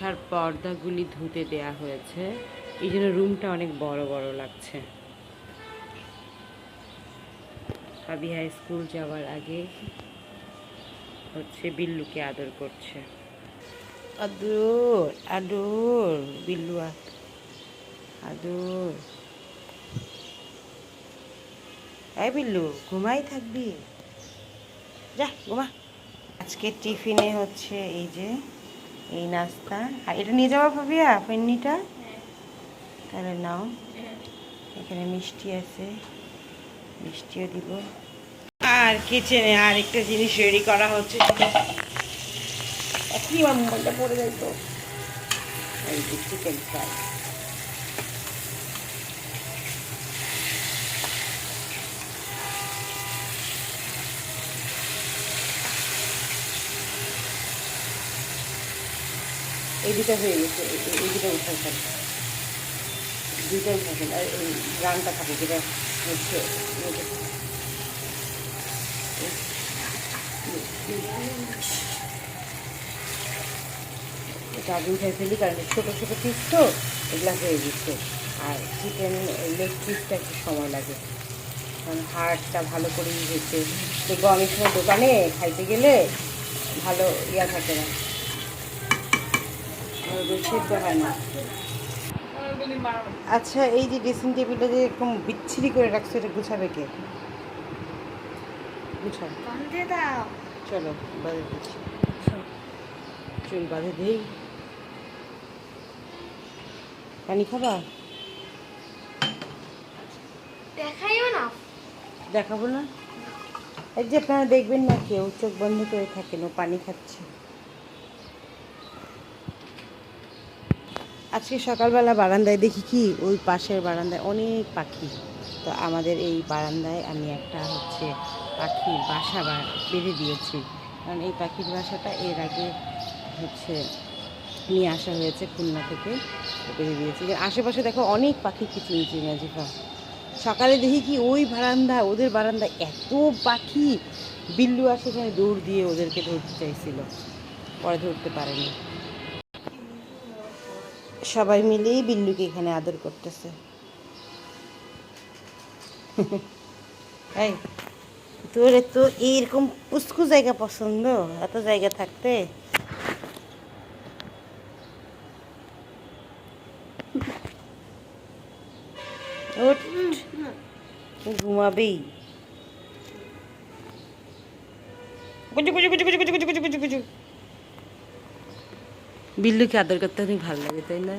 নকশার পর্দাগুলি ধুতে দেয়া হয়েছে। এই জন্য রুমটা অনেক বড় বড় লাগছে। সাবিহা স্কুল যাওয়ার আগে হচ্ছে বিল্লুকে আদর করছে। আদর আদর বিল্লু আদর। এই বিল্লু, ঘুমাই থাকবি? যা, ঘুমা। আজকে টিফিনে হচ্ছে এই যে এই নাস্তা। আর এটা নিয়ে যাওয়া ভাবিয়া, পেন্নিটা? তাহলে নাও। এখানে মিষ্টি আছে। মিষ্টিও দিব। আর কিচেনে আর একটা জিনিস রেডি করা হচ্ছে কি মোবাইলটা পড়ে যাইতো এই চিকেন ফ্রাই এই দুটো হয়ে গেছে, এই- এই- এই দুটো উঠাইছেন দুইটা উঠাইছেন আর এই রানটা থাকে যেটা হচ্ছে। এটা আগে ফেলি, কারণ ছোটো ছোটো পিস তো, এগুলা হয়ে গেছে। আর চিকেন লেগ পিসটা একটু সময় লাগে। কারণ হাড়টা ভালো করে হয়েছে। দেখব অনেক সময় দোকানে খাইতে গেলে ভালো ইয়া থাকে না। সেদ্ধ হয় না। আচ্ছা এই যে ড্রেসিং টেবিলটা যে এরকম বিচ্ছিরি করে রাখছো এটা গুছাবে কে? গুছাও। চলো বাজে দিচ্ছি। চুল বাঁধে দিই। পানি খাবা? দেখাইও না। দেখাবো না? এই যে আপনারা দেখবেন না কেউ চোখ বন্ধ করে থাকেন ও পানি খাচ্ছে। আজকে সকালবেলা বারান্দায় দেখি কি? ওই পাশের বারান্দায় অনেক পাখি। তো আমাদের এই বারান্দায় আমি একটা হচ্ছে পাখির বাসা বেঁধে দিয়েছি। কারণ এই পাখির বাসাটা এর আগে হচ্ছে নিয়ে আসা হয়েছে খুলনা থেকে বেঁধে দিয়েছি। আশেপাশে দেখো অনেক পাখি কিচিমিচি নাজিফা সকালে দেখি কি ওই বারান্দা, ওদের বারান্দায় এত পাখি, বিল্লু আসে এখানে দৌড় দিয়ে ওদেরকে ধরতে চাইছিল। পরে ধরতে পারেনি। সবাই মিলেই বিল্লুকে এখানে আদর করতেছে। তোর তো এইরকম পুস্কু জায়গা পছন্দ? এত জায়গা থাকতে? ঘুমাবেই। কুচু কুচু কুচু কুচু কুচু কুচু কুচু কুচু বিল্লুকে আদর করতে অনেক ভালো লাগে তাই না